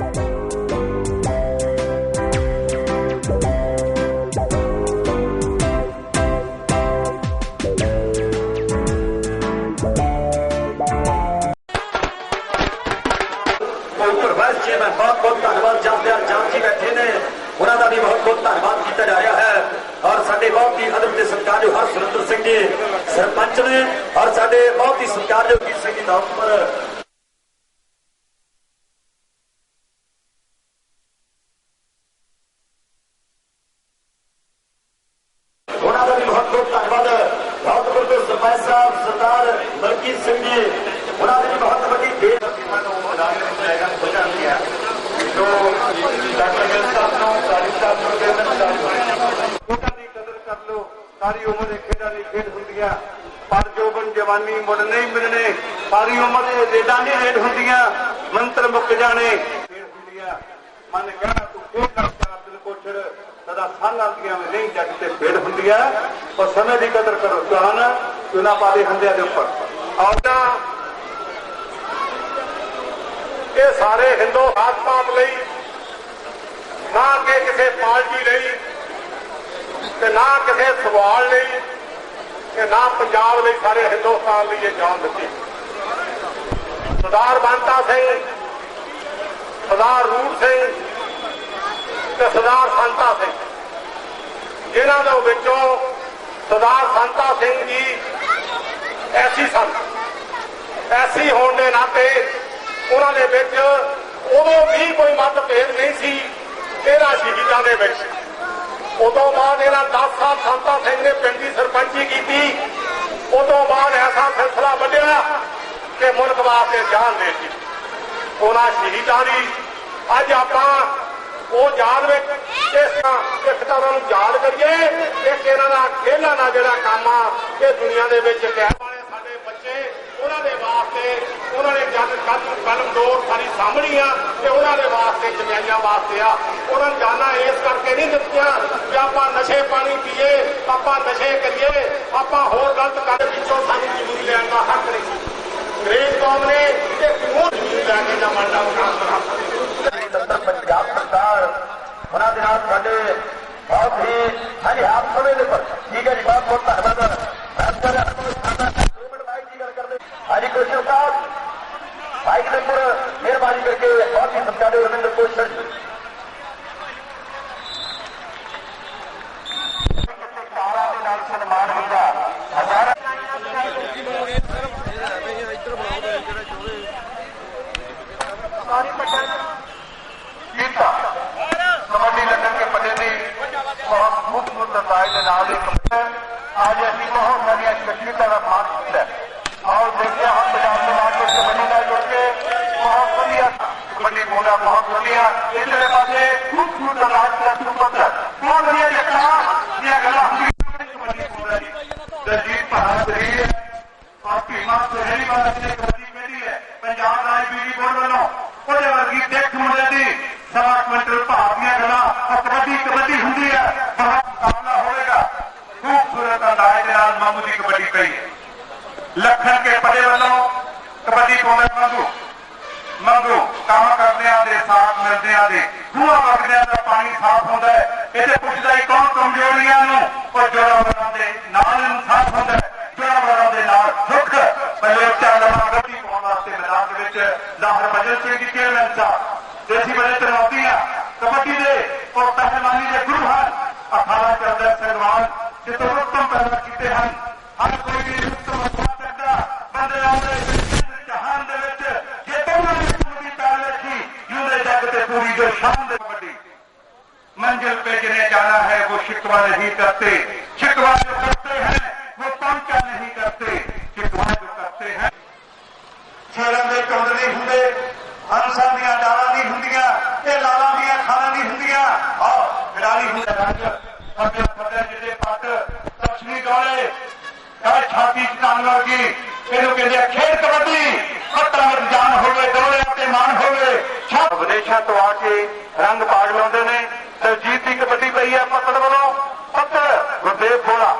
ਉੱਪਰ ਮਲਕੀਤ ਸਿੰਘ ਜੀ ਉਹਨਾਂ ਦੀ ਵੀ ਬਹੁਤ ਵੱਡੀ ਦੇਣ ਖੇਡਾਂ ਦੀ ਕਦਰ ਕਰ ਲੋ ਸਾਰੀ ਉਮਰ ਇਹ ਖੇਡਾਂ ਦੀ ਖੇਡ ਹੁੰਦੀਆਂ ਪਰ ਜੋਬਨ ਜਵਾਨੀ ਮੁੜ ਨਹੀਂ ਮਿਲਣੇ, ਸਾਰੀ ਉਮਰ ਇਹ ਰੇਡਾਂ ਨਹੀਂ ਰੇਡ ਹੁੰਦੀਆਂ। ਮੰਤਰ ਮੁੱਕ ਜਾਣੇ। ਖੇਡ ਹੁੰਦੀਆਂ ਮਨ ਕਹਿਣਾ, ਤੂੰ ਖੇਡ ਕਰ ਚਾਰ ਦਿਨ ਸਦਾ ਸਾਲਾਂ ਦੀਆਂ ਨਹੀਂ, ਜੱਗ ਤੇ ਖੇਡ ਹੁੰਦੀਆਂ ਪਰ ਸਮੇਂ ਦੀ ਕਦਰ ਕਰੋ। ਚਾਹਨ ਚੁਣਾ ਪਾਦੇ ਹੰਦਿਆਂ ਦੇ ਉੱਪਰ। ਆਉਂਦਾ। ਇਹ ਸਾਰੇ ਹਿੰਦੂ ਖਾਸ ਲਈ, ਨਾ ਕਿ ਕਿਸੇ ਪਾਰਟੀ ਲਈ ਤੇ ਨਾ ਕਿਸੇ ਸਵਾਲ ਲਈ ਤੇ ਨਾ ਪੰਜਾਬ ਲਈ ਸਾਰੇ ਹਿੰਦੁਸਤਾਨ ਲਈ ਇਹ ਜਾਨ ਦਿੱਤੀ। ਸਰਦਾਰ ਬੰਤਾ ਸਿੰਘ, ਸਰਦਾਰ ਰੂਪ ਸਿੰਘ ਤੇ ਸਰਦਾਰ ਸੰਤਾ ਸਿੰਘ। ਜਿਨ੍ਹਾਂ ਦੇ ਵਿੱਚੋਂ ਸਰਦਾਰ ਸੰਤਾ ਸਿੰਘ ਜੀ ਐਸੀ ਸਨ ਐਸੀ ਹੋਣ ਦੇ ਨਾਤੇ ਉਹਨਾਂ ਦੇ ਵਿੱਚ ਉਦੋਂ ਵੀ ਕੋਈ ਮਤਭੇਦ ਨਹੀਂ ਸੀ ਇਹਨਾਂ ਸ਼ਹੀਦਾਂ ਦੇ ਵਿੱਚ। ਉਦੋਂ ਬਾਅਦ ਇਹਨਾਂ 10 ਸਾਲ ਸੰਤਾ ਸਿੰਘ ਨੇ ਪਿੰਡ ਦੀ ਸਰਪੰਚੀ ਕੀਤੀ। ਉਦੋਂ ਬਾਅਦ ਐਸਾ ਸਿਲਸਿਲਾ ਵੱਢਿਆ ਕਿ ਮੁਲਕ ਵਾਸਤੇ ਜਾਨ ਦੇ ਉਹਨਾਂ ਸ਼ਹੀਦਾਂ ਦੀ ਅੱਜ ਆਪਾਂ ਉਹ ਯਾਦ ਵਿੱਚ ਇਸ ਇਸ ਤਰ੍ਹਾਂ ਨੂੰ ਯਾਦ ਕਰੀਏ, ਇੱਕ ਇਹਨਾਂ ਦਾ ਖੇਲਾਂ ਦਾ ਜਿਹੜਾ ਕੰਮ ਆ, ਇਹ ਦੁਨੀਆ ਦੇ ਵਿੱਚ ਕਹਿ ਉਹਨਾਂ ਦੇ ਵਾਸਤੇ ਉਹਨਾਂ ਨੇ ਜਨ ਕਲਮ ਕਲਮ ਸਾਰੀ ਸਾਂਭਣੀ ਆ ਤੇ ਉਹਨਾਂ ਦੇ ਵਾਸਤੇ ਜਮਿਆਈਆਂ ਵਾਸਤੇ ਆ। ਉਹਨਾਂ ਨੂੰ ਜਾਨਾਂ ਇਸ ਕਰਕੇ ਨਹੀਂ ਦਿੱਤੀਆਂ ਕਿ ਆਪਾਂ ਨਸ਼ੇ ਪਾਣੀ ਪੀਏ, ਆਪਾਂ ਨਸ਼ੇ ਕਰੀਏ, ਆਪਾਂ ਹੋਰ ਗਲਤ ਕਰ ਵਿੱਚੋਂ ਸਾਨੂੰ ਜ਼ਮੀਨ ਲੈਣ ਦਾ ਹੱਕ ਨਹੀਂ। ਅੰਗਰੇਜ਼ ਕੌਮ ਨੇ ਇਹ ਕਿਉਂ ਜ਼ਮੀਨ ਲੈ ਕੇ ਜਾਂ ਮੰਡਾ ਕੰਮ ਕਰਾ ਪੰਜਾਬ ਸਰਕਾਰ, ਉਹਨਾਂ ਦੇ ਨਾਲ ਸਾਡੇ ਬਹੁਤ ਹੀ ਹਾਂਜੀ ਆਪ ਸਮੇਂ ਦੇ ਪਰ ਠੀਕ ਹੈ ਜੀ, ਬਹੁਤ ਬਹੁਤ ਧੰਨਵਾਦ। ਰਾਜਪੁਰ ਦੋ ਕਰਦੇ ਹਾਂਜੀ ਕ੍ਰਿਸ਼ਨ ਸਾਹਿਬ ਮਾਈਕ ਦੇ ਉੱਪਰ ਮਿਹਰਬਾਨੀ ਕਰਕੇ ਬਹੁਤ ਹੀ ਸਤਿਕਾਰਯੋਗ ਰਵਿੰਦਰ ਕੋਸ਼ਲ ਤਾਰਾ ਦੇ ਨਾਲ ਸਨਮਾਨ ਹੁੰਦਾ ਹਜ਼ਾਰਾਂ ਕੀਤਾ ਕਬੱਡੀ ਲੱਗਣ ਕੇ ਪੱਲੇ ਦੀ ਬਹੁਤ ਮੁੱਖ ਮੁੱਖ ਰਾਜ ਦੇ ਨਾਲ ਇੱਕ ਅੱਜ ਅਸੀਂ ਬਹੁਤ ਸਾਰੀਆਂ ਸ਼ਖਸੀਅਤਾਂ ਦਾ ਮਾਣ ਕੀਤਾ ਔਰ ਦੇਖਿਆ ਹਮ ਪੰਜਾਬ ਦੇ ਨਾਲ ਕੁਝ ਕਬੱਡੀ ਨਾਲ ਜੁੜ ਕੇ ਬਹੁਤ ਵਧੀਆ ਕਬੱਡੀ ਮੋੜਾ ਬਹੁਤ ਵਧੀਆ ਇਧਰਲੇ ਪਾਸੇ ਮੁੱਖ ਮੁੱਖ ਰਾਜ ਦਾ ਸੁਪੱਤਰ ਬਹੁਤ ਵਧੀਆ ਜੱਟਾਂ ਦੀਆਂ ਗੱਲਾਂ ਹੁੰਦੀਆਂ ਕਬੱਡੀ ਮੋੜਾ ਦੀ ਦਲਜੀਤ ਭਾਰਤ ਰਹੀ ਹੈ ਆਪੀ ਮਾਂ ਪਹਿਲੀ ਵਾਰ ਅਸੀਂ ਕਬੱਡੀ ਖੇਡੀ ਹੈ ਪੰਜਾਬ ਰਾਜ ਬੀਡੀ ਬੋਰਡ ਵੱਲੋਂ ਉਹਦੇ ਵਰਗੀ ਦੇਖ ਮੁੰਡੇ ਦੀ ਸਵਾ ਕੁਇੰਟਲ ਭਾਰ ਦੀਆਂ ਗੱਲਾਂ ਉਹ ਕਬੱਡੀ ਕਬੱਡੀ ਹੁੰਦੀ ਹੈ ਬਹੁਤ ਮੁਕਾਬਲਾ ਹੋਵੇਗਾ ਖੂਬਸੂਰਤ ਅੰਦਾਜ਼ ਦੇ ਨਾਲ ਮਾਮੂ ਦੀ ਕਬੱਡੀ ਪਈ। ਲੱਖਣ ਕੇ ਪੱਲੇ ਵੱਲੋਂ ਕਬੱਡੀ ਪਾਉਂਦੇ ਮੰਗੂ ਮੰਗੂ, ਕੰਮ ਕਰਦਿਆਂ ਦੇ, ਸਾਥ ਮਿਲਦਿਆਂ ਦੇ ਖੂਹਾਂ ਵਗਦਿਆਂ ਦਾ ਪਾਣੀ ਸਾਫ਼ ਹੁੰਦਾ ਹੈ। ਇਹਦੇ ਪੁੱਛਦਾ ਹੀ, ਕੌਣ ਕਮਜ਼ੋਰੀਆਂ ਨੂੰ? ਉਹ ਜੋੜਾਵਰਾਂ ਦੇ ਨਾਲ ਇਨਸਾਫ ਹੁੰਦਾ ਹੈ। ਜੋੜਾਵਰਾਂ ਦੇ ਨਾਲ ਸੁੱਖ ਬੱਲੇ ਉੱਚਾ ਲੰਮਾ ਗੱਡੀ ਪਾਉਣ ਵਾਸਤੇ ਮੈਦਾਨ ਦੇ ਵਿੱਚ ਜ਼ਾਹਰ ਬਜਲ ਸਿੰਘ ਜੀ ਚੇਅਰਮੈਨ ਸਾਹਿਬ ਦੇਸੀ ਬੜੇ ਚੁਣੌਤੀਆਂ। ਕਬੱਡੀ ਦੇ ਉਹ ਪਹਿਲਵਾਨੀ ਦੇ ਗੁਰੂ ਹਨ। ਅਖਾੜਾ ਚੰਦਰ ਸਹਿਵਾਨ ਤਵੱਕਲ ਪੈਦਾ ਕੀਤੇ ਹਨ, ਹਰ ਕੋਈ ਵੀ ਮੁਕਤ ਮਸਲਾ ਕਰਦਾ ਬੰਦੇ ਆਉਂਦੇ ਜਹਾਨ ਦੇ ਵਿੱਚ, ਜੇ ਪਹਿਲਾਂ ਦੀ ਪੂਰੀ ਤਾਲ ਰੱਖੀ ਯੂਦੇ ਜੱਗ ਤੇ ਪੂਰੀ ਜੋ ਸ਼ਾਨ ਦੇ ਵੱਡੀ। ਮੰਜ਼ਿਲ ਪੇ ਜਿਹਨੇ ਜਾਣਾ ਹੈ, ਉਹ ਸ਼ਿਕਵਾ ਨਹੀਂ ਕਰਤੇ। ਸ਼ਿਕਵਾ ਜੋ ਕਰਤੇ ਹੈ, ਉਹ ਪਹੁੰਚਾ ਨਹੀਂ ਕਰਤੇ। ਸ਼ਿਕਵਾ ਜੋ ਕਰਤੇ ਹੈ। ਛੇੜਨ ਦੇ ਟੁੰਡ ਨਹੀਂ ਹੁੰਦੇ, ਅਨਸਰ ਦੀਆਂ ਡਾਲਾਂ ਨਹੀਂ ਹੁੰਦੀਆਂ, ਤੇ ਲਾਲਾਂ ਦੀਆਂ ਖਾਲਾਂ ਨਹੀਂ ਹੁੰਦੀਆਂ। ਆਹ ਖਿਡਾਰੀ ਹੁੰਦਾ ਰਾਜ ਅੱਗੇ ਲక్ష్ਮੀ ਗਾਲੇ ਛਾਤੀ ਚ ਕੰਨ ਵਰਗੀ, ਇਹਨੂੰ ਕਹਿੰਦੇ ਆ ਖੇਡ ਕਬੱਡੀ। ਪੱਟਾਂ ਵਿੱਚ ਜਾਨ ਹੋਵੇ, ਦੋਲੇ ਤੇ ਮਾਨ ਹੋਵੇ, ਛਾਪ ਵਿਦੇਸ਼ਾਂ ਤੋਂ ਆ ਕੇ ਰੰਗ ਪਾਗ ਲਾਉਂਦੇ ਨੇ। ਦਲਜੀਤ ਦੀ ਕਬੱਡੀ ਪਈ ਹੈ ਪੱਤੜ ਵੱਲੋਂ। ਪੱਤੜ ਗੁਰਦੇਵ ਖੋੜਾ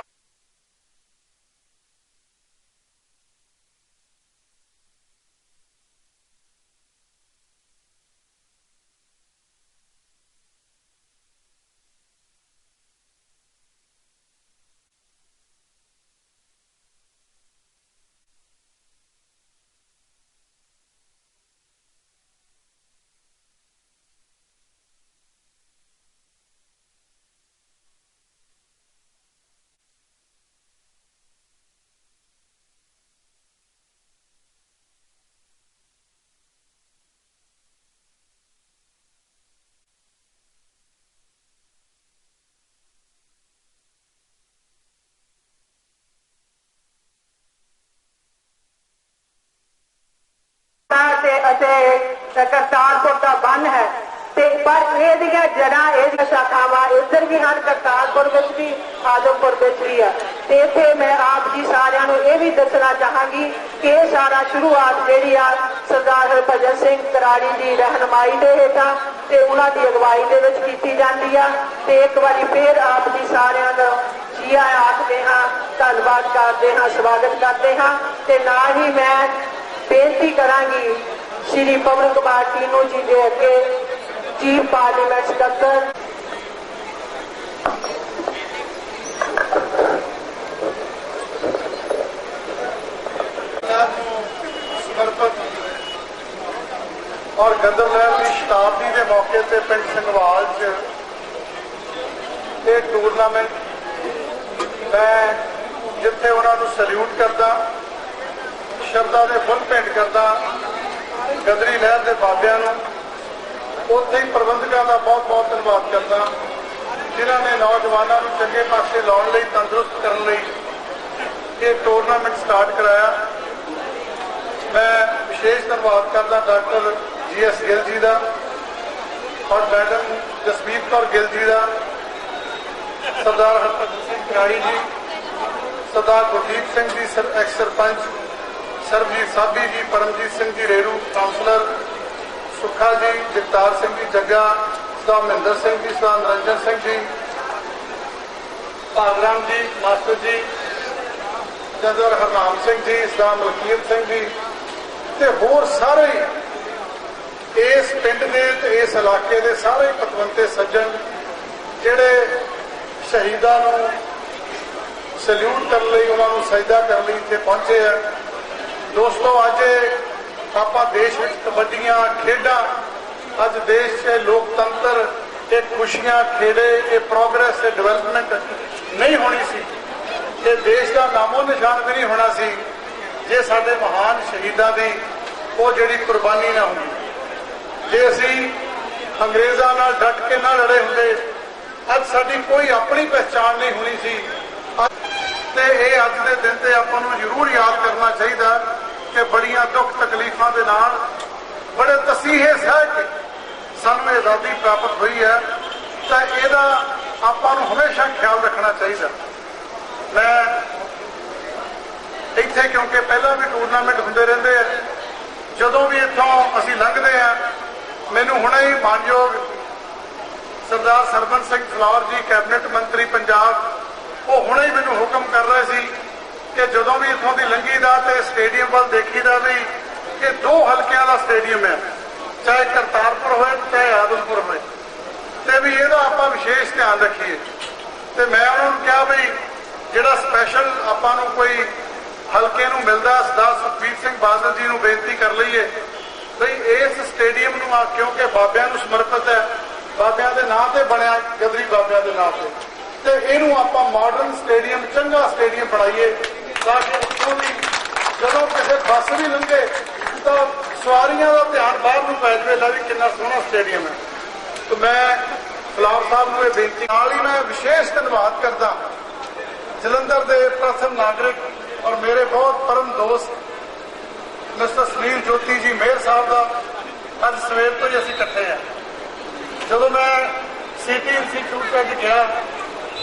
ਅਤੇ ਕਰਤਾਰਪੁਰ ਦਾ ਬੰਨ ਹੈ। ਤੇ ਪਰ ਇਹਦੀਆਂ ਜੜ੍ਹਾਂ, ਇਹਦੀਆਂ ਸ਼ਾਖਾਵਾਂ ਇੱਧਰ ਵੀ ਹਨ, ਕਰਤਾਰਪੁਰ ਵਿੱਚ ਵੀ ਆਦਮਪੁਰ ਵਿੱਚ ਵੀ ਆ। ਤੇ ਇੱਥੇ ਮੈਂ ਆਪ ਜੀ ਸਾਰਿਆਂ ਨੂੰ ਇਹ ਵੀ ਦੱਸਣਾ ਚਾਹਾਂਗੀ ਕਿ ਇਹ ਸਾਰਾ ਸ਼ੁਰੂਆਤ ਜਿਹੜੀ ਆ ਸਰਦਾਰ ਹਰਭਜਨ ਸਿੰਘ ਕਰਾੜੀ ਦੀ ਰਹਿਨਮਾਈ ਦੇ ਹੇਠਾਂ ਤੇ ਉਹਨਾਂ ਦੀ ਅਗਵਾਈ ਦੇ ਵਿੱਚ ਕੀਤੀ ਜਾਂਦੀ ਆ। ਤੇ ਇੱਕ ਵਾਰੀ ਫੇਰ ਆਪ ਜੀ ਸਾਰਿਆਂ ਦਾ ਜੀ ਆਇਆਂ ਆਖਦੇ ਹਾਂ, ਧੰਨਵਾਦ ਕਰਦੇ ਹਾਂ, ਸਵਾਗਤ ਕਰਦੇ ਹਾਂ। ਤੇ ਨਾਲ ਹੀ ਮੈਂ ਬੇਨਤੀ ਕਰਾਂਗੀ ਸ਼੍ਰੀ ਪਵਨ ਕੁਮਾਰ ਟੀਨੂ ਜੀ ਦੇ ਅੱਗੇ ਚੀਫ ਪਾਰਲੀਮੈਂਟ ਸਕੱਤਰ। ਸਮਰਪਿਤ ਔਰ ਗੰਦਰ ਲਹਿਰ ਦੀ ਸ਼ਤਾਬਦੀ ਦੇ ਮੌਕੇ ਤੇ ਪਿੰਡ ਸੰਗਵਾਲ 'ਚ ਇਹ ਟੂਰਨਾਮੈਂਟ ਮੈਂ ਜਿੱਥੇ ਉਹਨਾਂ ਨੂੰ ਸਲੂਟ ਕਰਦਾ, ਸ਼ਰਧਾ ਦੇ ਫੁੱਲ ਭੇਂਟ ਕਰਦਾ ਗਦਰੀ ਲਹਿਰ ਦੇ ਬਾਬਿਆਂ ਨੂੰ ਉੱਥੇ ਹੀ ਪ੍ਰਬੰਧਕਾਂ ਦਾ ਬਹੁਤ ਬਹੁਤ ਧੰਨਵਾਦ ਕਰਦਾ ਜਿਨ੍ਹਾਂ ਨੇ ਨੌਜਵਾਨਾਂ ਨੂੰ ਚੰਗੇ ਪਾਸੇ ਲਾਉਣ ਲਈ, ਤੰਦਰੁਸਤ ਕਰਨ ਲਈ ਇਹ ਟੂਰਨਾਮੈਂਟ ਸਟਾਰਟ ਕਰਾਇਆ। ਮੈਂ ਵਿਸ਼ੇਸ਼ ਧੰਨਵਾਦ ਕਰਦਾ ਡਾਕਟਰ ਜੀ ਐਸ ਗਿੱਲ ਜੀ ਦਾ ਔਰ ਮੈਡਮ ਜਸਮੀਤ ਕੌਰ ਗਿੱਲ ਜੀ ਦਾ, ਸਰਦਾਰ ਹਰਪ੍ਰੀਤ ਸਿੰਘ ਕਰਾੜੀ ਜੀ, ਸਰਦਾਰ ਗੁਰਦੀਪ ਸਿੰਘ ਜੀ, ਸਰ ਐਕਸ ਸਰਪੰਚ ਸਰਬਜੀਤ ਸਾਬੀ ਜੀ, ਪਰਮਜੀਤ ਸਿੰਘ ਜੀ, ਰੇਰੂ ਕਾਉਂਸਲਰ ਸੁੱਖਾ ਜੀ, ਜਗਤਾਰ ਸਿੰਘ ਜੀ, ਜੱਗਾ ਸਰਦਾਰ ਮਹਿੰਦਰ ਸਿੰਘ ਜੀ ਸਰਦਾਰ ਨਰਿੰਦਰ ਸਿੰਘ ਜੀ, ਭਾਗਰਾਮ ਜੀ, ਮਾਸਟਰ ਜੀ, ਜਨਰਲ ਹਰਨਾਮ ਸਿੰਘ ਜੀ ਸਰਦਾਰ ਮਲਕੀਤ ਸਿੰਘ ਜੀ, ਤੇ ਹੋਰ ਸਾਰੇ ਇਸ ਪਿੰਡ ਦੇ ਤੇ ਇਸ ਇਲਾਕੇ ਦੇ ਸਾਰੇ ਪਤਵੰਤੇ ਸੱਜਣ ਜਿਹੜੇ ਸ਼ਹੀਦਾਂ ਨੂੰ ਸਲੂਟ ਕਰਨ ਲਈ, ਉਹਨਾਂ ਨੂੰ ਸਜਦਾ ਕਰਨ ਲਈ ਇੱਥੇ ਪਹੁੰਚੇ ਆ। ਦੋਸਤੋ, ਅੱਜ ਆਪਾਂ ਦੇਸ਼ ਵਿੱਚ ਕਬੱਡੀਆਂ, ਖੇਡਾਂ, ਅੱਜ ਦੇਸ਼ 'ਚ ਲੋਕਤੰਤਰ ਇਹ ਖੁਸ਼ੀਆਂ, ਖੇੜੇ ਇਹ ਪ੍ਰੋਗਰੈਸ ਇਹ ਡਿਵੈਲਪਮੈਂਟ ਨਹੀਂ ਹੋਣੀ ਸੀ। ਇਹ ਦੇਸ਼ ਦਾ ਨਾਮੋ ਨਿਸ਼ਾਨ ਵੀ ਨਹੀਂ ਹੋਣਾ ਸੀ, ਜੇ ਸਾਡੇ ਮਹਾਨ ਸ਼ਹੀਦਾਂ ਦੀ ਉਹ ਜਿਹੜੀ ਕੁਰਬਾਨੀ ਨਾ ਹੁੰਦੀ ਜੇ ਅਸੀਂ ਅੰਗਰੇਜ਼ਾਂ ਨਾਲ ਡਟ ਕੇ ਨਾ ਲੜੇ ਹੁੰਦੇ, ਅੱਜ ਸਾਡੀ ਕੋਈ ਆਪਣੀ ਪਛਾਣ ਨਹੀਂ ਹੋਣੀ ਸੀ। ਤੇ ਇਹ ਅੱਜ ਦੇ ਦਿਨ ਤੇ ਆਪਾਂ ਨੂੰ ਜ਼ਰੂਰ ਯਾਦ ਕਰਨਾ ਚਾਹੀਦਾ। ਕਿ ਬੜੀਆਂ ਦੁੱਖ ਤਕਲੀਫਾਂ ਦੇ ਨਾਲ ਬੜੇ ਤਸੀਹੇ ਸਹਿ ਕੇ ਸਾਨੂੰ ਇਹ ਆਜ਼ਾਦੀ ਪ੍ਰਾਪਤ ਹੋਈ ਹੈ, ਤਾਂ ਇਹਦਾ ਆਪਾਂ ਨੂੰ ਹਮੇਸ਼ਾ ਖਿਆਲ ਰੱਖਣਾ ਚਾਹੀਦਾ। ਮੈਂ ਇੱਥੇ ਕਿਉਂਕਿ ਪਹਿਲਾਂ ਵੀ ਟੂਰਨਾਮੈਂਟ ਹੁੰਦੇ ਰਹਿੰਦੇ ਆ, ਜਦੋਂ ਵੀ ਇੱਥੋਂ ਅਸੀਂ ਲੰਘਦੇ ਆ, ਮੈਨੂੰ ਹੁਣੇ ਹੀ ਮਾਨਯੋਗ ਸਰਦਾਰ ਸਰਬਨ ਸਿੰਘ ਫਲੌਰ ਜੀ, ਕੈਬਨਿਟ ਮੰਤਰੀ ਪੰਜਾਬ, ਉਹ ਹੁਣੇ ਹੀ ਮੈਨੂੰ ਹੁਕਮ ਕਰ ਰਹੇ ਸੀ ਕਿ ਜਦੋਂ ਵੀ ਇੱਥੋਂ ਦੀ ਲੰਘੀਦਾ ਤੇ ਸਟੇਡੀਅਮ ਵੱਲ ਦੇਖੀਦਾ ਵੀ ਇਹ ਦੋ ਹਲਕਿਆਂ ਦਾ ਸਟੇਡੀਅਮ ਹੈ, ਚਾਹੇ ਕਰਤਾਰਪੁਰ ਹੋਵੇ ਚਾਹੇ ਆਦਮਪੁਰ ਹੋਵੇ ਤੇ ਵੀ ਇਹਦਾ ਆਪਾਂ ਵਿਸ਼ੇਸ਼ ਧਿਆਨ ਰੱਖੀਏ। ਤੇ ਮੈਂ ਉਹਨਾਂ ਨੂੰ ਕਿਹਾ ਵੀ ਜਿਹੜਾ ਸਪੈਸ਼ਲ ਆਪਾਂ ਨੂੰ ਕੋਈ ਹਲਕੇ ਨੂੰ ਮਿਲਦਾ, ਸਰਦਾਰ ਸੁਖਬੀਰ ਸਿੰਘ ਬਾਦਲ ਜੀ ਨੂੰ ਬੇਨਤੀ ਕਰ ਲਈਏ, ਬਈ ਇਸ ਸਟੇਡੀਅਮ ਨੂੰ ਆ, ਕਿਉਂਕਿ ਬਾਬਿਆਂ ਨੂੰ ਸਮਰਪਿਤ ਹੈ, ਬਾਬਿਆਂ ਦੇ ਨਾਂ ਤੇ ਬਣਿਆ, ਗਦਰੀ ਬਾਬਿਆਂ ਦੇ ਨਾਂ ਤੇ। ਤੇ ਇਹਨੂੰ ਆਪਾਂ ਮਾਡਰਨ ਸਟੇਡੀਅਮ, ਚੰਗਾ ਸਟੇਡੀਅਮ ਬਣਾਈਏ। ਤਾਂ ਕਿ ਉੱਥੋਂ ਦੀ ਜਦੋਂ ਕਿਸੇ ਬੱਸ ਵੀ ਲੰਘੇ, ਤਾਂ ਸਵਾਰੀਆਂ ਦਾ ਧਿਆਨ ਬਾਹਰ ਨੂੰ ਪੈ ਜਾਵੇ ਲੈ ਵੀ ਕਿੰਨਾ ਸੋਹਣਾ ਸਟੇਡੀਅਮ ਹੈ। ਤੇ ਮੈਂ ਫਲਾਵਰ ਸਾਹਿਬ ਨੂੰ ਇਹ ਬੇਨਤੀ, ਨਾਲ ਹੀ ਮੈਂ ਵਿਸ਼ੇਸ਼ ਧੰਨਵਾਦ ਕਰਦਾ ਜਲੰਧਰ ਦੇ ਪ੍ਰਥਮ ਨਾਗਰਿਕ ਔਰ ਮੇਰੇ ਬਹੁਤ ਪਰਮ ਦੋਸਤ ਮਿਸਟਰ ਸੁਨੀਲ ਜੋਤੀ ਜੀ ਮੇਅਰ ਸਾਹਿਬ ਦਾ ਅੱਜ ਸਵੇਰ ਤੋਂ ਹੀ ਅਸੀਂ ਇਕੱਠੇ ਆ ਜਦੋਂ ਮੈਂ ਸਿਟੀ ਇੰਸਟੀਚਿਊਟ ਤੱਕ ਗਿਆ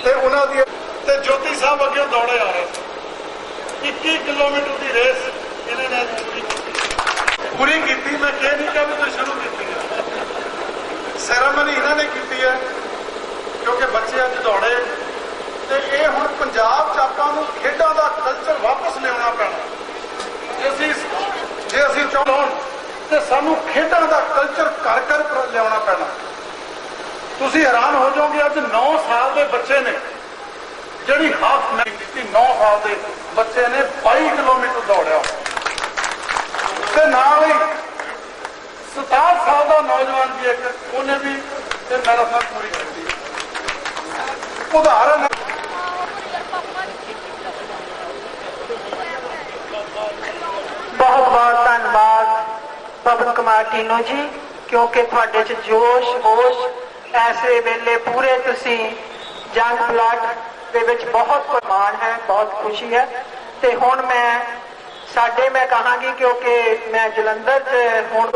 ਤੇ ਉਹਨਾਂ ਦੀ ਤੇ ਜੋਤੀ ਸਾਹਿਬ ਅੱਗੇ ਦੌੜੇ ਆ ਰਹੇ 21 ਕਿਲੋਮੀਟਰ ਦੀ ਰੇਸ ਇਹਨਾਂ ਨੇ ਪੂਰੀ ਕੀਤੀ। ਪੂਰੀ ਕੀਤੀ, ਮੈਂ ਕਿਹਾ ਨਹੀਂ ਕਿ ਮੈਂ ਤੁਸੀਂ ਸ਼ੁਰੂ ਕੀਤੀ ਹੈ ਸੈਰਾਮਨੀ ਇਹਨਾਂ ਨੇ ਕੀਤੀ ਹੈ ਕਿਉਂਕਿ ਬੱਚੇ ਅੱਜ ਦੌੜੇ। ਤੇ ਇਹ ਹੁਣ ਪੰਜਾਬ ਚ ਆਪਾਂ ਨੂੰ ਖੇਡਾਂ ਦਾ ਕਲਚਰ ਵਾਪਸ ਲਿਆਉਣਾ ਪੈਣਾ। ਜੇ ਅਸੀਂ ਜੇ ਅਸੀਂ ਚਾਹੋਂ ਤੇ ਸਾਨੂੰ ਖੇਡਾਂ ਦਾ ਕਲਚਰ ਘਰ ਘਰ ਲਿਆਉਣਾ ਪੈਣਾ। ਤੁਸੀਂ ਹੈਰਾਨ ਹੋ ਜਾਓਗੇ, ਅੱਜ 9 ਸਾਲ ਦੇ ਬੱਚੇ ਨੇ ਜਿਹੜੀ ਹਾਫ ਮੈਚ ਕੀਤੀ 9 ਸਾਲ ਦੇ, ਬੱਚੇ ਨੇ 22 ਕਿਲੋਮੀਟਰ ਦੌੜਿਆ। ਤੇ ਨਾਲ ਹੀ 67 ਸਾਲ ਦਾ ਨੌਜਵਾਨ ਵੀ ਇੱਕ, ਉਹਨੇ ਵੀ ਇਹ ਮੈਰਾਥਨ ਪੂਰੀ ਕੀਤੀ। ਉਦਾਹਰਨ ਬਹੁਤ ਬਹੁਤ ਧੰਨਵਾਦ ਪਵਨ ਕੁਮਾਰ ਟੀਨੋ ਜੀ, ਕਿਉਂਕਿ ਤੁਹਾਡੇ ਚ ਜੋਸ਼ ਹੋਸ਼ ਐਸੇ ਵੇਲੇ ਪੂਰੇ ਤੁਸੀਂ ਜੰਗ ਪਲਾਟ ਦੇ ਵਿੱਚ ਬਹੁਤ ਕੁਰਬਾਨ ਹੈ ਬਹੁਤ ਖੁਸ਼ੀ ਹੈ ਤੇ ਹੁਣ ਮੈਂ ਸਾਡੇ ਮੈਂ ਕਹਾਂਗੀ ਕਿਉਂਕਿ ਮੈਂ ਜਲੰਧਰ 'ਚ ਹੁਣ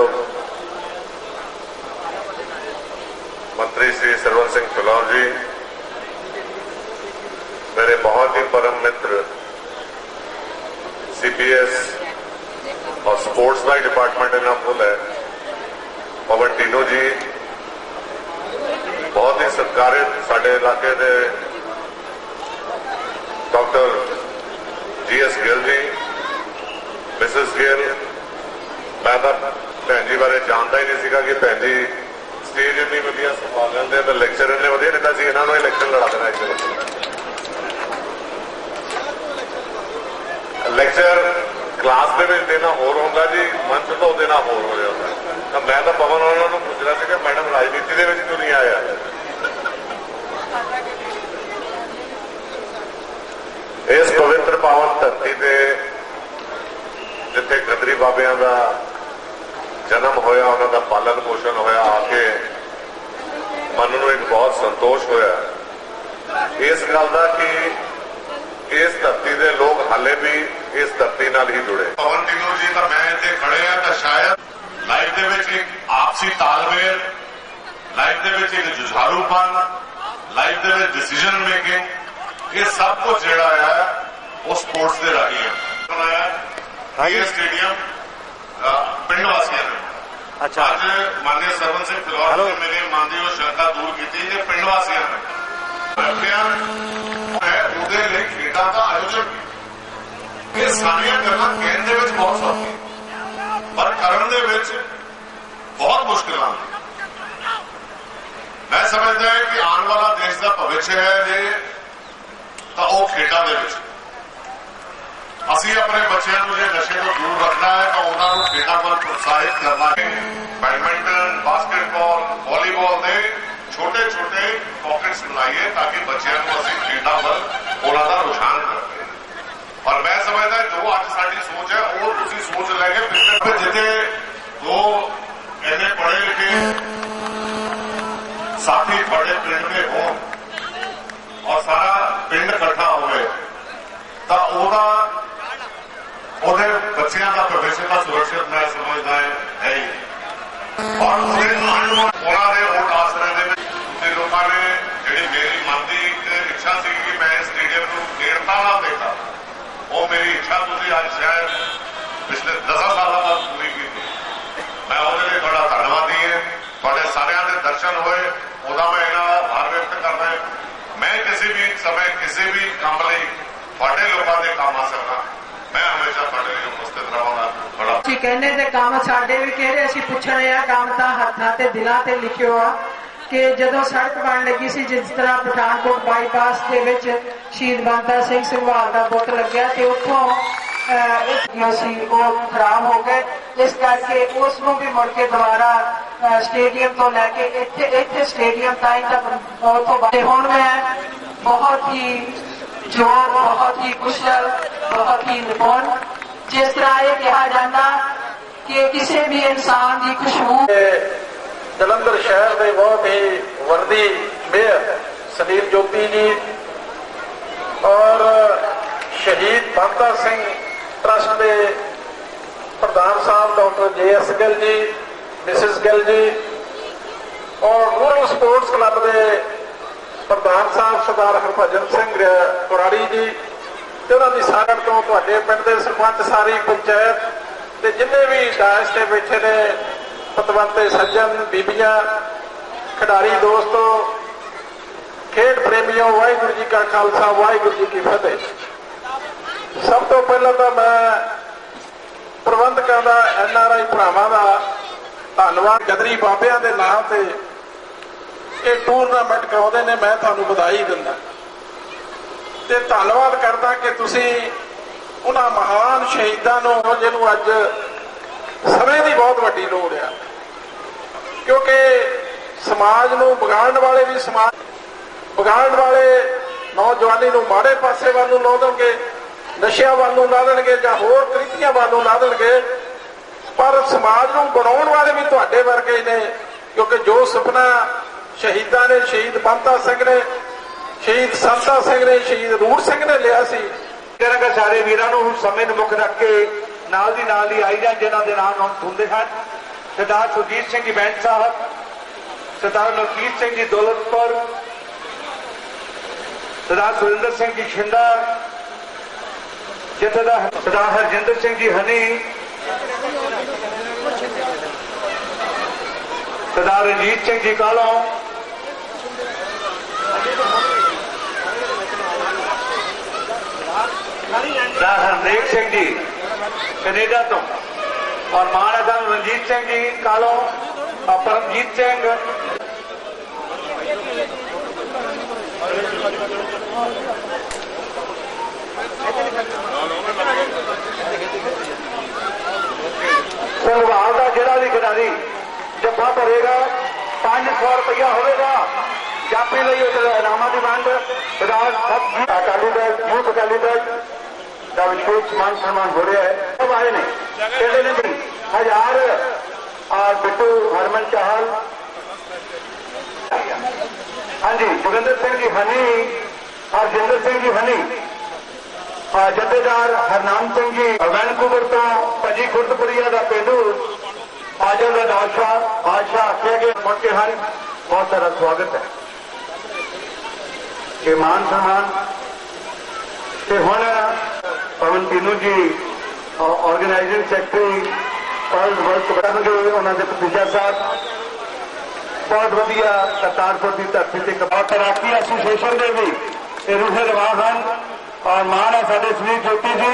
मंत्री श्री सरवन सिंह फिलौर जी मेरे बहुत ही परम मित्र सीपीएस और स्पोर्ट्स का ही डिपार्टमेंट इतना फुल है पवन टीनो जी बहुत ही सत्कारित साडे इलाके के ਡਾਕਟਰ ਜੀ ਐਸ ਗਿੱਲ ਜੀ ਮਿਸਸ ਗਿੱਲ ਮੈਂ ਤਾਂ ਭੈਣ ਜੀ ਬਾਰੇ ਜਾਣਦਾ ਹੀ ਨਹੀਂ ਸੀਗਾ ਕਿ ਭੈਣ ਜੀ ਸਟੇਜ ਇੰਨੀ ਵਧੀਆ ਸੰਭਾਲ ਲੈਂਦੇ ਤੇ ਲੈਕਚਰ ਇੰਨੇ ਵਧੀਆ ਦਿੱਤਾ ਸੀ, ਇਹਨਾਂ ਨੂੰ ਇਲੈਕਸ਼ਨ ਲੜਾ ਦੇਣਾ ਇੱਕ ਲੈਕਚਰ ਕਲਾਸ ਦੇ ਵਿੱਚ ਦੇਣਾ ਹੋਰ ਹੁੰਦਾ ਜੀ, ਮੰਚ ਤੋਂ ਦੇਣਾ ਹੋਰ ਹੋ ਜਾਂਦਾ। ਤਾਂ ਮੈਂ ਤਾਂ ਪਵਨ ਉਹਨਾਂ ਨੂੰ ਪੁੱਛ ਰਿਹਾ ਸੀ ਕਿ ਮੈਡਮ ਰਾਜਨੀਤੀ ਦੇ ਵਿੱਚ ਕਿਉਂ ਨਹੀਂ ਆਇਆ? ਇਸ ਪਵਿੱਤਰ ਪਾਵਨ ਧਰਤੀ ਤੇ ਜਿੱਥੇ ਗਦਰੀ ਬਾਬਿਆਂ ਦਾ ਜਨਮ ਹੋਇਆ, ਉਹਨਾਂ ਦਾ ਪਾਲਣ ਪੋਸ਼ਣ ਹੋਇਆ, ਆ ਕੇ ਮਨ ਨੂੰ ਇੱਕ ਬਹੁਤ ਸੰਤੋਸ਼ ਹੋਇਆ। ਇਸ ਗੱਲ ਦਾ ਕਿ ਇਸ ਧਰਤੀ ਦੇ ਲੋਕ ਹਾਲੇ ਵੀ ਇਸ ਧਰਤੀ ਨਾਲ ਹੀ ਜੁੜੇ। ਪਵਨ ਟਿੰਗੋ ਜੀ, ਤਾਂ ਮੈਂ ਇੱਥੇ ਖੜੇ ਆ ਤਾਂ ਸ਼ਾਇਦ ਲਾਈਫ ਦੇ ਵਿੱਚ ਇੱਕ ਆਪਸੀ ਤਾਲਮੇਲ ਲਾਈਫ ਦੇ ਵਿੱਚ ਇੱਕ ਜੁਝਾਰੂਪਨ ਲਾਈਫ ਦੇ ਵਿੱਚ ਡਿਸੀਜਨ ਮੇਕਿੰਗ ਇਹ ਸਭ ਕੁਝ ਜਿਹੜਾ ਆ ਉਹ ਸਪੋਰਟਸ ਦੇ ਰਾਹੀਂ ਹੈ। ਬਣਾਇਆ ਇਹ ਸਟੇਡੀਅਮ ਪਿੰਡ ਵਾਸੀਆਂ ਨੇ ਅੱਛਾ। ਅੱਜ ਮਾਨਯ ਸਰਵਨ ਸਿੰਘ ਫਿਲੌਰ ਨੇ ਮੇਰੇ ਮਨ ਦੀ ਉਹ ਸ਼ਰਧਾ ਦੂਰ ਕੀਤੀ ਕਿ ਪਿੰਡ ਵਾਸੀਆਂ ਨੇ। ਰੱਖਿਆ ਹੈ ਉਹਦੇ ਲਈ ਖੇਡਾਂ ਦਾ ਆਯੋਜਨ। ਇਹ ਸਾਰੀਆਂ ਗੱਲਾਂ ਕਹਿਣ ਦੇ ਵਿੱਚ ਬਹੁਤ ਸੌਖੀਆਂ ਪਰ ਕਰਨ ਦੇ ਵਿੱਚ ਬਹੁਤ ਮੁਸ਼ਕਲਾਂ ਨੇ। ਮੈਂ ਸਮਝਦਾ ਹਾਂ ਕਿ ਆਉਣ ਵਾਲਾ ਦੇਸ਼ ਦਾ ਭਵਿੱਖ ਹੈ ਜੇ ਤਾਂ ਉਹ ਖੇਡਾਂ ਦੇ ਵਿੱਚ। ਅਸੀਂ ਆਪਣੇ ਬੱਚਿਆਂ ਨੂੰ ਜੇ ਨਸ਼ੇ ਤੋਂ ਦੂਰ ਰੱਖਣਾ ਹੈ, ਤਾਂ ਉਹਨਾਂ ਨੂੰ ਖੇਡਾਂ ਵੱਲ ਪ੍ਰੋਤਸਾਹਿਤ ਕਰਨਾ ਹੈ। ਬੈਡਮਿੰਟਨ, ਬਾਸਕਟਬਾਲ, ਵਾਲੀਬਾਲ ਦੇ ਛੋਟੇ ਛੋਟੇ ਪਾਕਟਸ ਬਣਾਈਏ ਤਾਂ ਕਿ ਬੱਚਿਆਂ ਨੂੰ ਅਸੀਂ ਖੇਡਾਂ ਵੱਲ ਉਹਨਾਂ ਦਾ ਰੁਝਾਨ ਕਰੀਏ ਔਰ ਮੈਂ ਸਮਝਦਾ ਜੋ ਅੱਜ ਸਾਡੀ ਸੋਚ ਹੈ, ਉਹ ਤੁਸੀਂ ਸੋਚ ਲੈ ਕੇ ਪਿਛਲੇ ਜਿੱਥੇ ਦੋ ਇੰਨੇ ਪੜੇ ਲਿਖੇ ਸਾਥੀ ਪੜੇ ਪਿੰਡ ਦੇ ਹੋਣ ਔਰ ਸਾਰਾ ਪਿੰਡ ਇਕੱਠਾ ਹੋਵੇ, ਤਾਂ ਉਹਦਾ, ਉਹਦੇ ਬੱਚਿਆਂ ਦਾ ਭਵਿੱਖ ਦਾ ਸੁਰੱਖਿਅਤ ਮੈਂ ਸਮਝਦਾ ਹੈ ਹੈ ਹੀ। ਔਰ ਉਹਦੇ ਆਉਣ ਉਹਨਾਂ ਦੇ ਵੋਟ ਆਸਰੇ ਦੇ ਵਿੱਚ ਤੁਸੀਂ ਲੋਕਾਂ ਨੇ ਜਿਹੜੀ ਮੇਰੀ ਮਨ ਦੀ ਇੱਕ ਇੱਛਾ ਸੀ ਕਿ ਮੈਂ ਇਸ ਸਟੇਡੀਅਮ ਨੂੰ ਨੇੜਤਾ ਨਾਲ ਦੇਖਾਂ ਉਹ ਮੇਰੀ ਇੱਛਾ ਤੁਸੀਂ ਅੱਜ ਸ਼ਾਇਦ ਪਿਛਲੇ 10 ਸਾਲਾਂ ਬਾਅਦ ਪੂਰੀ ਕੀਤੀ ਮੈਂ ਉਹਦੇ ਲਈ ਤੁਹਾਡਾ ਧੰਨਵਾਦੀ ਹਾਂ ਤੁਹਾਡੇ ਸਾਰਿਆਂ ਦੇ ਦਰਸ਼ਨ ਹੋਏ ਉਹਦਾ ਮੈਂ ਇਹਨਾਂ ਦਾ ਆਭਾਰ ਵਿਅਕਤ ਕਰਦਾ ਹਾਂ ਮੈਂ ਕਿਸੇ ਵੀ ਸਮੇਂ ਕਿਸੇ ਵੀ ਕੰਮ ਲਈ ਤੁਹਾਡੇ ਲੋਕਾਂ ਦੇ ਕੰਮ ਆ ਸਕਦਾ ਮੈਂ ਹਮੇਸ਼ਾ ਤੁਹਾਡੇ ਲਈ ਉਪਸਥਿਤ ਰਹਾਂਗਾ ਬੜਾ ਤੁਸੀਂ ਕਹਿੰਦੇ ਤੇ ਕੰਮ ਸਾਡੇ ਵੀ ਕਿਹੜੇ ਅਸੀਂ ਪੁੱਛਣੇ ਆ ਕੰਮ ਤਾਂ ਹੱਥਾਂ ਤੇ ਦਿਲਾਂ ਤੇ ਲਿਖਿਓ ਆ ਕਿ ਜਦੋਂ ਸੜਕ ਬਣ ਲੱਗੀ ਸੀ ਜਿਸ ਤਰ੍ਹਾਂ ਪਠਾਨਕੋਟ ਬਾਈਪਾਸ ਦੇ ਵਿੱਚ ਸ਼ਹੀਦ ਬੰਦਾ ਸਿੰਘ ਸੰਘਵਾਲ ਦਾ ਬੁੱਤ ਲੱਗਿਆ ਤੇ ਉੱਥੋਂ ਅਹ, ਇੱਕ ਜੋ ਸੀ ਉਹ ਖਰਾਬ ਹੋ ਗਏ ਇਸ ਕਰਕੇ ਉਸ ਨੂੰ ਵੀ ਮੁੜ ਕੇ ਦੁਬਾਰਾ ਅਹ, ਸਟੇਡੀਅਮ ਤੋਂ ਲੈ ਕੇ ਇੱਥੇ ਇੱਥੇ ਸਟੇਡੀਅਮ ਤਾਈਂ ਤੱਕ ਉਹ ਤੋਂ ਬਾਅਦ ਤੇ ਹੁਣ ਮੈਂ ਬਹੁਤ ਹੀ ਜੋ ਬਹੁਤ ਹੀ ਕੁਸ਼ਲ ਬਹੁਤ ਹੀ ਨਿਪੁੰਨ ਜਿਸ ਤਰ੍ਹਾਂ ਇਹ ਕਿਹਾ ਜਾਂਦਾ ਕਿ ਕਿਸੇ ਵੀ ਇਨਸਾਨ ਦੀ ਖੁਸ਼ਬੂ ਜਲੰਧਰ ਸ਼ਹਿਰ ਦੇ ਬਹੁਤ ਹੀ ਵਰਦੀ ਮੇਅਰ ਸੁਨੀਲ ਜੋਤੀ ਜੀ ਔਰ ਸ਼ਹੀਦ ਬੰਦਾ ਸਿੰਘ ਟਰਸਟ ਦੇ ਪ੍ਰਧਾਨ Sahib doctor J S Gill ji, Mrs Gill ਜੀ ਔਰ ਰੂਰਲ ਸਪੋਰਟਸ ਕਲੱਬ ਦੇ ਪ੍ਰਧਾਨ ਸਾਹਿਬ ਸਰਦਾਰ ਹਰਭਜਨ ਸਿੰਘ ਕੁਰਾੜੀ ਜੀ ਤੇ ਉਹਨਾਂ ਦੀ ਸਾਰਿਆਂ ਤੋਂ ਤੁਹਾਡੇ ਪਿੰਡ ਦੇ ਸਰਪੰਚ, ਸਾਰੀ ਪੰਚਾਇਤ ਤੇ ਜਿੰਨੇ ਵੀ ਦਾਇਸ਼ ਤੇ ਬੈਠੇ ਨੇ, ਪਤਵੰਤੇ ਸੱਜਣ, ਬੀਬੀਆਂ, ਖਿਡਾਰੀ, ਦੋਸਤੋ, ਖੇਡ ਪ੍ਰੇਮੀਓ, ਵਾਹਿਗੁਰੂ ਜੀ ਕਾ ਖਾਲਸਾ, ਵਾਹਿਗੁਰੂ ਜੀ ਕੀ ਫਤਿਹ। ਸਭ ਤੋਂ ਪਹਿਲਾਂ ਤਾਂ ਮੈਂ ਪ੍ਰਬੰਧਕਾਂ ਦਾ, ਐਨ ਆਰ ਆਈ ਭਰਾਵਾਂ ਦਾ ਧੰਨਵਾਦ। ਗਦਰੀ ਬਾਬਿਆਂ ਦੇ ਨਾਂ ਤੇ ਇਹ ਟੂਰਨਾਮੈਂਟ ਕਰਾਉਂਦੇ ਨੇ, ਮੈਂ ਤੁਹਾਨੂੰ ਵਧਾਈ ਦਿੰਦਾ। ਤੇ ਧੰਨਵਾਦ ਕਰਦਾ ਕਿ ਤੁਸੀਂ ਉਹਨਾਂ ਮਹਾਨ ਸ਼ਹੀਦਾਂ ਨੂੰ ਜਿਹਨੂੰ ਅੱਜ ਸਮੇਂ ਦੀ ਬਹੁਤ ਵੱਡੀ ਲੋੜ ਆ। ਕਿਉਂਕਿ ਸਮਾਜ ਨੂੰ ਵਿਗਾੜਨ ਵਾਲੇ ਵੀ ਸਮਾਜ ਵਿਗਾੜਨ ਵਾਲੇ ਨੌਜਵਾਨੀ ਨੂੰ ਮਾੜੇ ਪਾਸੇ ਵੱਲ ਨੂੰ ਲਾ ਦੇਣਗੇ, ਨਸ਼ਿਆਂ ਵੱਲ ਨੂੰ ਲਾ ਦੇਣਗੇ ਜਾਂ ਹੋਰ ਕ੍ਰਿਤੀਆਂ ਵੱਲ ਨੂੰ ਲਾ ਦੇਣਗੇ। ਪਰ ਸਮਾਜ ਨੂੰ ਬਣਾਉਣ ਵਾਲੇ ਵੀ ਤੁਹਾਡੇ ਵਰਗੇ ਹੀ ਨੇ, ਕਿਉਂਕਿ ਜੋ ਸੁਪਨਾ ਸ਼ਹੀਦਾਂ ਨੇ, ਸ਼ਹੀਦ ਬੰਤਾ ਸਿੰਘ ਨੇ, ਸ਼ਹੀਦ ਸੰਤਾ ਸਿੰਘ ਨੇ, ਸ਼ਹੀਦ ਰੂੜ ਸਿੰਘ ਨੇ ਲਿਆ ਸੀ ਕਰਾਂਗਾ ਸਾਰੇ ਵੀਰਾਂ ਨੂੰ ਹੁਣ ਸਮੇਂ ਨੂੰ ਮੁੱਖ ਰੱਖ ਕੇ ਨਾਲ ਦੀ ਨਾਲ ਹੀ ਆਈ ਜਾਂ ਜਿਨ੍ਹਾਂ ਦੇ ਨਾਮ ਹੁਣ ਹੁੰਦੇ ਹਨ। ਸਰਦਾਰ ਸੁਰਜੀਤ ਸਿੰਘ ਜੀ ਬੈਂਸ ਸਾਹਿਬ, ਸਰਦਾਰ ਮਲਕੀਤ ਸਿੰਘ ਜੀ ਦੌਲਤਪੁਰ, ਸਰਦਾਰ ਸੁਰਿੰਦਰ ਸਿੰਘ ਜੀ ਛਿੰਦਾ ਜਥੇਦਾਰ ਸਰਦਾਰ ਹਰਜਿੰਦਰ ਸਿੰਘ ਜੀ ਹਨੀ, ਸਰਦਾਰ ਰਣਜੀਤ ਸਿੰਘ ਜੀ ਕਾਲੋਂ ਸਰਦਾਰ ਹਰਨੇਕ ਸਿੰਘ ਜੀ, ਕੈਨੇਡਾ ਤੋਂ। ਔਰ ਮਹਾਰਾਜਾ ਰਣਜੀਤ ਸਿੰਘ ਜੀ ਕਾਲੋਂ ਪਰਮਜੀਤ ਸਿੰਘ। ਸੰਭਾਲ ਦਾ ਜਿਹੜਾ ਵੀ ਖਿਡਾਰੀ ਜੱਫਾ ਭਰੇਗਾ 500 ਰੁਪਇਆ ਹੋਵੇਗਾ। ਜਾਪੀ ਲਈ ਉਹ ਇਨਾਮਾਂ ਦੀ ਵੰਡ ਰਾਜ ਸਭ ਅਕਾਲੀ ਦਲ, ਯੂਥ ਅਕਾਲੀ ਦਲ ਦਾ ਵਿਸ਼ੇਸ਼ ਮਾਨ ਸਨਮਾਨ ਹੋ ਰਿਹਾ ਹੈ। ਸਭ ਆਏ ਨੇ। ਕਹਿੰਦੇ ਨੇ ਜੀ, ਹਜ਼ਾਰ ਔਰ ਬਿੱਟੂ ਹਰਮਨ ਚਾਹਲ। ਹਾਂਜੀ, ਜੋਗਿੰਦਰ ਸਿੰਘ ਜੀ ਹਨੀ ਔਰ ਜਿੰਦਰ ਸਿੰਘ ਜੀ ਹਨੀ ਆ ਜਥੇਦਾਰ ਹਰਨਾਮ ਸਿੰਘ ਜੀ ਵੈਨਕੂਵਰ ਤੋਂ ਭਜੀ ਖੁਰਦਪੁਰੀਆ ਦਾ ਪਿੰਡੂ ਆਜਲ ਦਾ ਬਾਦਸ਼ਾਹ ਬਾਦਸ਼ਾਹ ਆਖਿਆ ਗਿਆ ਪਹੁੰਚੇ ਹਨ। ਬਹੁਤ ਸਾਰਾ ਸਵਾਗਤ ਹੈ। ਇਹ ਮਾਨ ਸਨਮਾਨ। ਤੇ ਹੁਣ ਪਵਨ ਪੀਨੂ ਜੀ ਆਰਗੇਨਾਈਜ਼ਿੰਗ ਸੈਕਟਰੀ ਪਰਲ ਵਰਕ ਕਰਨਗੇ ਉਹਨਾਂ ਦੇ ਭਤੀਜਾ ਸਾਹਿਬ। ਬਹੁਤ ਵਧੀਆ ਕਰਤਾਰਪੁਰ ਦੀ ਧਰਤੀ ਤੇ ਕਬਾ ਤਰਾਕੀ ਐਸੋਸੀਏਸ਼ਨ ਦੇ ਵੀ। ਇਹ ਰੂਹੇ ਰਵਾਹ ਹਨ। ਔਰ ਮਾਨ ਹੈ ਸਾਡੇ ਸੁਨੀਲ ਜੋਤੀ ਜੀ।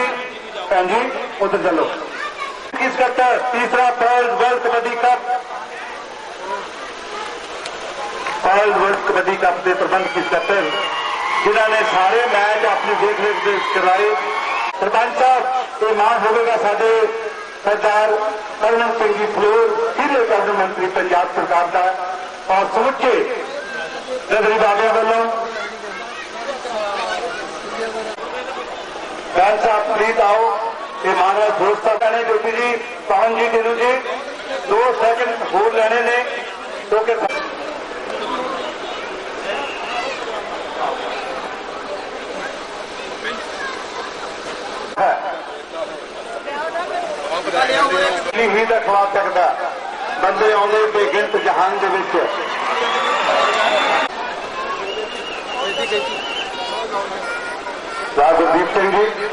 ਭੈਣ ਜੀ, ਉਧਰ ਚੱਲੋ। ਕਿਸ ਕੱਟਰ ਤੀਸਰਾ Pearl World Kabaddi Cup Pearl World Kabaddi Cup ਦੇ ਪ੍ਰਬੰਧ ਕਿਸ ਕੱਟਰ ਜਿਨ੍ਹਾਂ ਨੇ ਸਾਰੇ ਮੈਚ ਆਪਣੀ ਦੇਖ ਰੇਖ ਦੇ ਕਰਵਾਏ। ਸਰਪੰਚ ਸਾਹਿਬ, ਇਹ ਮਾਣ ਹੋਵੇਗਾ ਸਾਡੇ ਸਰਦਾਰ colonel Singh ji floor senior cabinet ਮੰਤਰੀ ਪੰਜਾਬ ਸਰਕਾਰ ਦਾ। ਔਰ ਸਮੁੱਚੇ ਨਗਰੀ ਬਾਬਿਆਂ ਵੱਲੋਂ ਗੱਲ ਸਾਹਿਬ, ਪ੍ਰੀਤ ਆਓ, ਇਹ ਮਾਨਵ ਦੋਸਤਾਂ ਨੇ ਜੋਤੀ ਜੀ, ਪਵਨ ਜੀ ਦਿਨੂ ਜੀ। ਦੋ ਸੈਕਿੰਡ ਹੋਰ ਲੈਣੇ ਨੇ ਕਿਉਂਕਿ ਨਹੀਂ ਹੀ ਦਾ ਖਵਾ ਸਕਦਾ। ਬੰਦੇ ਆਉਂਦੇ ਬੇਗਿਣਤ ਜਹਾਨ ਦੇ ਵਿੱਚ। ਰਾਜਦੀਪ ਸਿੰਘ ਜੀ।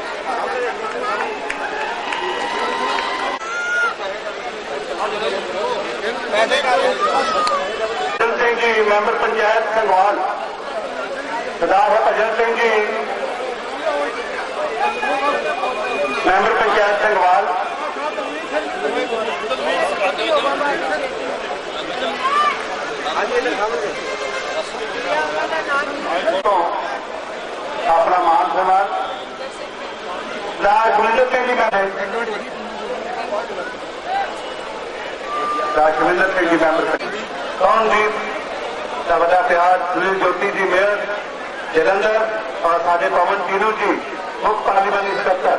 ਅਜਨ ਸਿੰਘ ਜੀ, ਮੈਂਬਰ ਪੰਚਾਇਤ ਸੰਗਵਾਲ। ਸਰਦਾਰ ਅਜਨ ਸਿੰਘ ਜੀ। ਮੈਂਬਰ ਪੰਚਾਇਤ ਸੰਗਵਾਲ। ਆਪਣਾ ਮਾਨ ਸਨਮਾਨ। ਰਾਜ ਗੁਰਿੰਦਰ ਸਿੰਘ ਜੀ ਮੈਂ ਰਾਜਵਿੰਦਰ ਸਿੰਘ ਜੀ ਮੈਂਬਰ ਕੌਣਦੀਪ ਦਾ ਵੱਡਾ ਪਿਆਰ ਸੁਨੀਲ ਜੋਤੀ ਜੀ, ਮੇਅਰ ਜਲੰਧਰ ਔਰ ਸਾਡੇ ਪਵਨ ਤੀਨੂ ਜੀ, ਮੁੱਖ ਪਾਰਲੀਮਾਨੀ ਸਕੱਤਰ।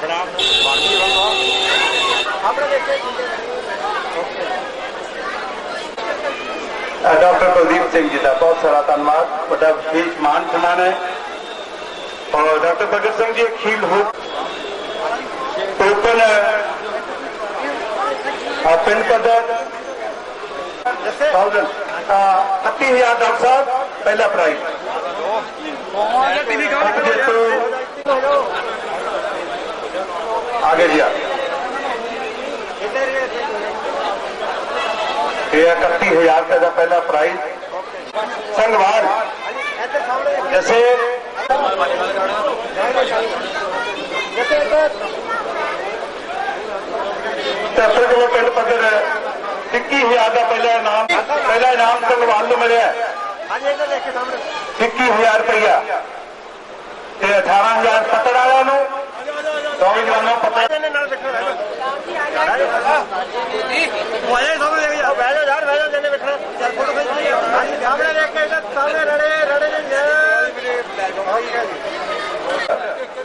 ਵਜੀਰ ਗੇਦਾ ਡਾਕਟਰ ਕੁਲਦੀਪ ਸਿੰਘ ਜੀ ਦਾ ਬਹੁਤ ਸਾਰਾ ਧੰਨਵਾਦ ਵੱਡਾ ਵਿਸ਼ੇਸ਼ ਮਾਨ ਸਨਮਾਨ ਹੈ ਔਰ ਡਾਕਟਰ ਭਗਤ ਸਿੰਘ ਜੀ ਖੀਲ ਹੋ ਟੋਕਨ ਆ ਪਿੰਨ ਪੱਧਰ 1000 30000 ਡਾਕਟਰ ਸਾਹਿਬ ਪਹਿਲਾ ਪ੍ਰਾਈਜ਼ आगे जी ये इकती हजार रुपए का पहला प्राइज संघवार जैसे तिहत्तर किलो पिंड पद्धर इक्की हजार का पहला इनाम पहला इनाम संघवार को मिले इक्की हजार रुपया अठारह हजार सत्तर वालों 18000 ਪੱਤਰ ਵਾਲਿਆਂ ਨੂੰ ਦੋਵੇਂ ਜਵਾਨੋਂ ਪੱਤਰ ਇਹਨੇ ਨਾਲ ਰਹਿ ਉਹ ਆਇਆ ਸਾਹਮਣੇ ਦੇਖ ਜਾ। ਬਹਿ ਜਾ ਯਾਰ ਬਹਿ ਜਾ ਜਿਹਨੇ ਬੈਠਣਾ ਚੱਲ ਫੋਟੋ ਖਿੱਚ ਹਾਂਜੀ ਸਾਹਮਣੇ ਦੇਖ ਕੇ ਇੱਧਰ ਸਾਹਮਣੇ ਰੜੇ ਰੜੇ ਦੇ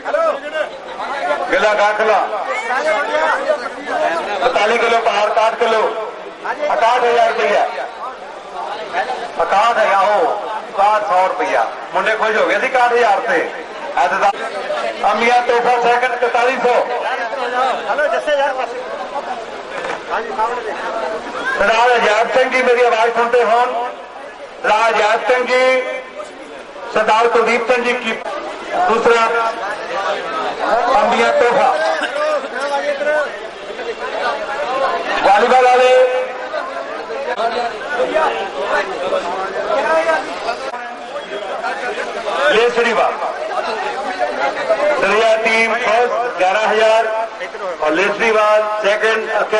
ਹੈਲੋ। ਗਿਲਾ ਦਾਖਲਾ ਰਾਜੇ ਬੰਦਿਆ 45 ਕਿਲੋ ਪਾਰ 60 ਕਿਲੋ। 61000 ਰੁਪਇਆ 61000 ਹੋ 700 ਰੁਪਇਆ ਮੁੰਡੇ ਖੁਸ਼ ਹੋ ਗਏ ਸੀ 61000 ਤੇ। ਅੱਜ ਦਾ ਅਮੀਆਂ ਤੋਹਫਾ ਸੈਕਿੰਡ 4300 ਹਲੋ ਜੱਸੇ ਯਾਰ ਪਾਸੇ ਹਾਂਜੀ ਸਾਹਮਣੇ ਦੇਖੋ ਸਰਦਾਰ ਅਜਾਇਬ ਸਿੰਘ ਜੀ ਮੇਰੀ ਆਵਾਜ਼ ਸੁਣਦੇ ਹੋਣ ਸਰਦਾਰ ਅਜਾਇਬ ਸਿੰਘ ਜੀ ਸਰਦਾਰ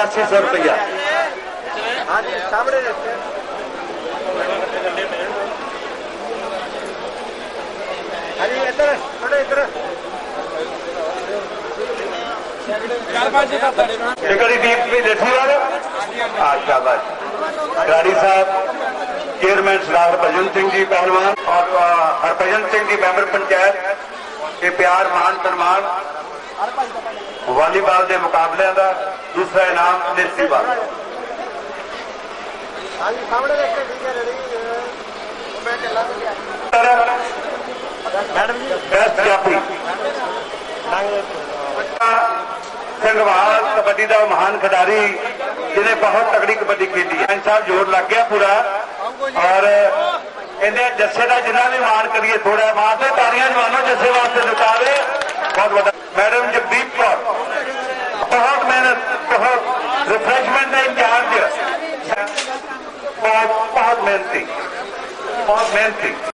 पचासी सौ रुपया। भी हाँ, गाड़ी साहब चेयरमैन सरदार हरभजन सिंह जी पहलवान और हरभजन सिंह जी मैंबर पंचायत के प्यार मान सम्मान ਵਾਲੀਬਾਲ ਦੇ ਮੁਕਾਬਲਿਆਂ ਦਾ ਦੂਸਰਾ ਇਨਾਮ ਨਿਰਸੀ ਬਾਲ। ਸੰਗਵਾਲ ਕਬੱਡੀ ਦਾ ਮਹਾਨ ਖਿਡਾਰੀ ਜਿਹਨੇ ਬਹੁਤ ਤਕੜੀ ਕਬੱਡੀ ਖੇਡੀ ਹੈ। ਸਾਹਿਬ ਜੋਰ ਲੱਗ ਗਿਆ ਪੂਰਾ। ਔਰ ਇਹਨੇ ਜੱਸੇ ਦਾ ਜਿੰਨਾ ਵੀ ਮਾਣ ਕਰੀਏ ਥੋੜਾ ਮਾਣ ਤੇ ਤਾਰੀਆਂ ਜਵਾਨੋ ਜੱਸੇ ਵਾਸਤੇ ਦਿੱਤਾਵੇ ਬਹੁਤ ਵੱਡਾ। ਮੈਡਮ ਜਗਦੀਪ ਕੌਰ, ਬਹੁਤ ਮਿਹਨਤ, ਬਹੁਤ ਰਿਫਰੈਸ਼ਮੈਂਟ ਦਾ ਇੰਚਾਰਜ। ਬਹੁਤ ਬਹੁਤ ਮਿਹਨਤੀ ਬਹੁਤ ਮਿਹਨਤੀ।